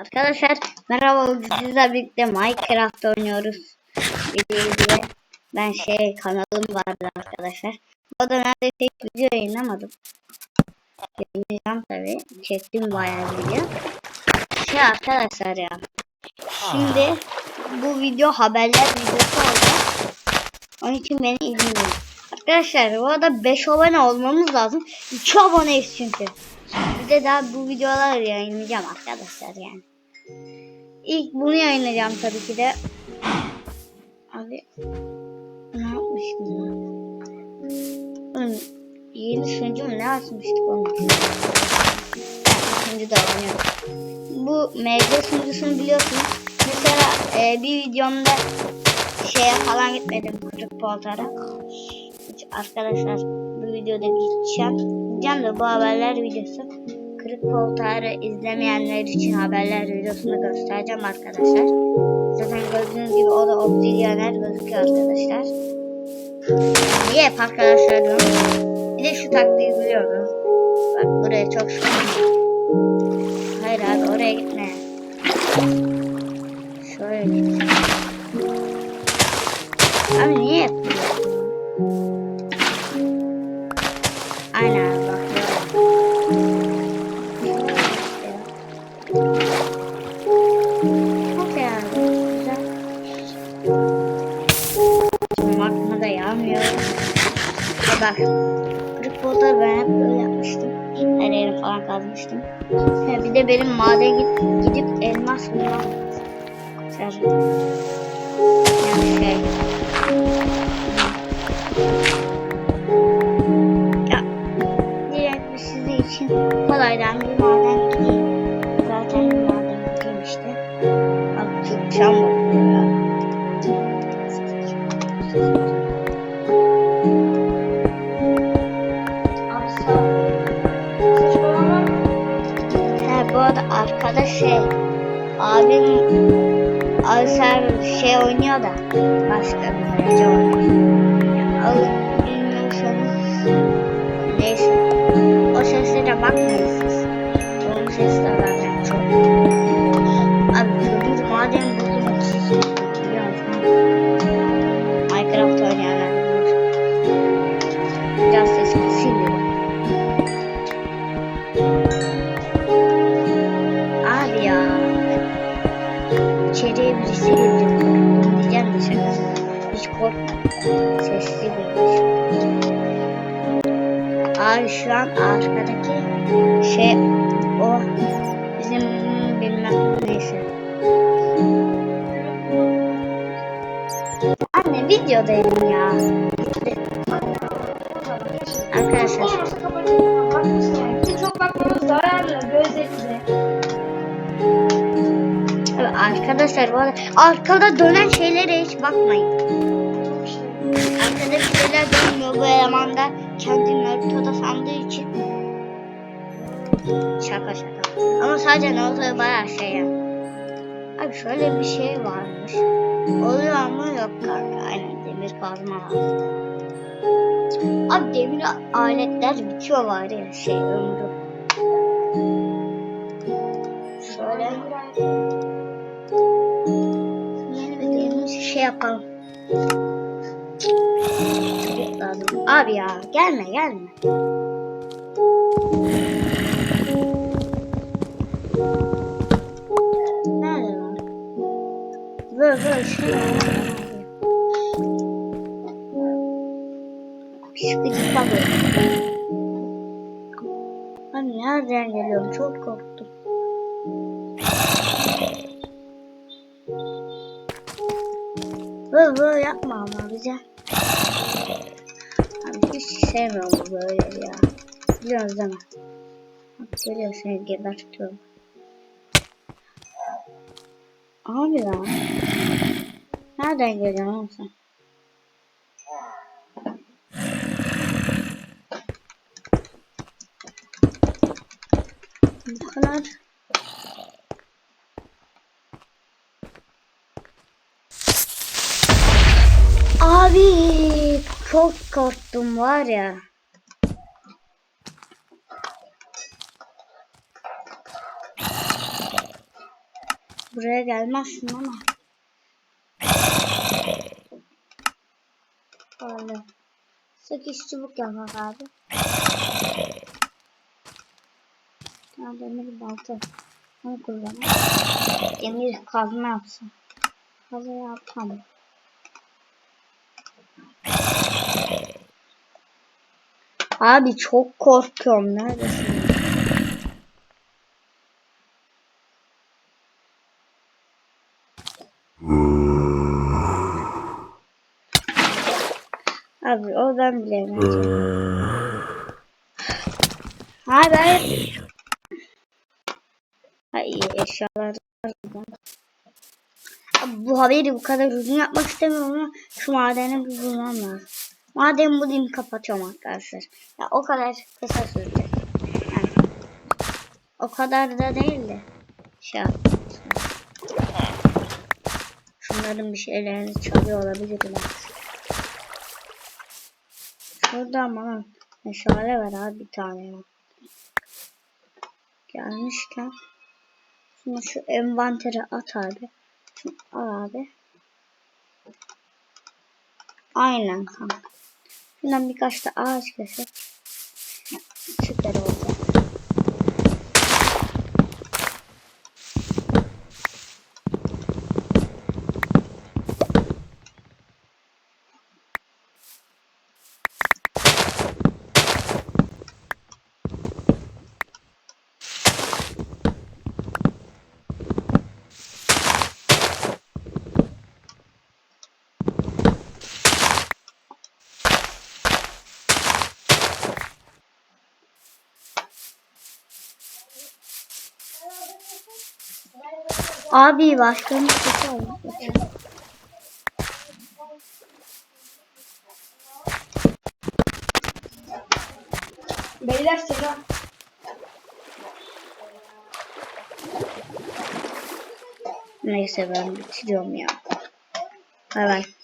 Arkadaşlar merhaba sizlerle birlikte Minecraft oynuyoruz. Gibi ben şey kanalım vardı arkadaşlar. Bu arada nerede tek video yayınlamadım. Yayınlayacağım tabi. Çektim bayağı video. Şey arkadaşlar ya. Şimdi bu video haberler videosu olacak. Onun için beni izleyin. Arkadaşlar bu arada 5 abone olmamız lazım. 2 aboneyiz çünkü. Bir de daha bu videoları yayınlayacağım arkadaşlar yani. İlk bunu yayınlayacağım tabii ki de. Abi ne yapmıştım? Oğlum, yeni sunucu mu ne açmıştık onu? Sunucu da oynuyorum. Bu MG sunucusunu biliyorsunuz. Mesela e, bir videomda şeye falan gitmedim. Kırık Poltar'a. Arkadaşlar bu videoda gideceğim. Gideceğim de bu haberler videosu. Kırık Poltar'ı izlemeyenler için haberler videosunu göstereceğim arkadaşlar. Zaten gördüğünüz gibi o da Obsidianer gözüküyor arkadaşlar. Niye hep arkadaşlar. Bir de şu taktiği biliyoruz. Bak buraya çok sıkıntı. Hayır abi oraya gitme. Şöyle git. Abi niye böyle? Aynen bak. Okey abi güzel. Şimdi aklıma da yağmıyor. Bolta ben hep böyle yapmıştım. Her yeri falan kazmıştım. Ha, bir de benim maden gidip, gidip elmas bulmam. Güzel. He arkada şey abim Alser şey oynuyor da başka bir oyuncu oynuyor. Ya, al, bilmiyorsanız neyse. O seslere bakmayın siz. Onun sesi de zaten çok. Girdi. Korktum diyeceğim de şakası. Hiç korkma. Sesli bir Abi şu an arkadaki şey o bizim bilmem neyse. Anne videodaydım ya. Arkadaşlar. Arkadaşlar bu arkada dönen şeylere hiç bakmayın. Arkada şeyler dönmüyor bu elemanda kendini Naruto'da sandığı için. Şaka şaka. Ama sadece Naruto'ya bayağı şey ya. Abi şöyle bir şey varmış. Oluyor ama yok kanka. Aynen demir kazma lazım. Abi demir aletler bitiyor var ya şey ömrü. Yapalım. Abi ya gelme gelme. Nerede var? Böyle böyle şey. Sıkıcı kalıyor. Ben nereden geliyorum? Çok korktum. Böyle böyle yapma ama bize. Abi hiç sevmiyorum böyle ya. Biliyorsunuz değil mi? Bak geliyor seni gebertiyorum. Abi ya. Nereden geliyorsun oğlum sen? Bu kadar. Abi çok korktum var ya. buraya gelmezsin ama. Öyle. Sekiz çubuk yapmak abi. Ha, demir balta. Onu kullan. Demir kazma yapsın. Kazma yapamam. Abi çok korkuyorum. Neredesin? Abi o ben bilemeyeceğim. Hayır hayır. Ay eşyalar bu haberi bu kadar uzun yapmak istemiyorum ama şu madeni bir bulmam lazım. Madem bulayım kapatıyorum arkadaşlar. Ya o kadar kısa sürdü. Yani, o kadar da değil de. Şey. Şunların bir şeylerini çalıyor olabilirim artık. Şurada ama meşale var abi bir tane. Gelmişken şunu şu envantere at abi. Al abi. Aynen kanka. Şundan birkaç da ağaç kesip süper olacak. Abi başkanın sesi almak için. Beyler selam. Neyse ben bitiriyorum ya. Bay bay.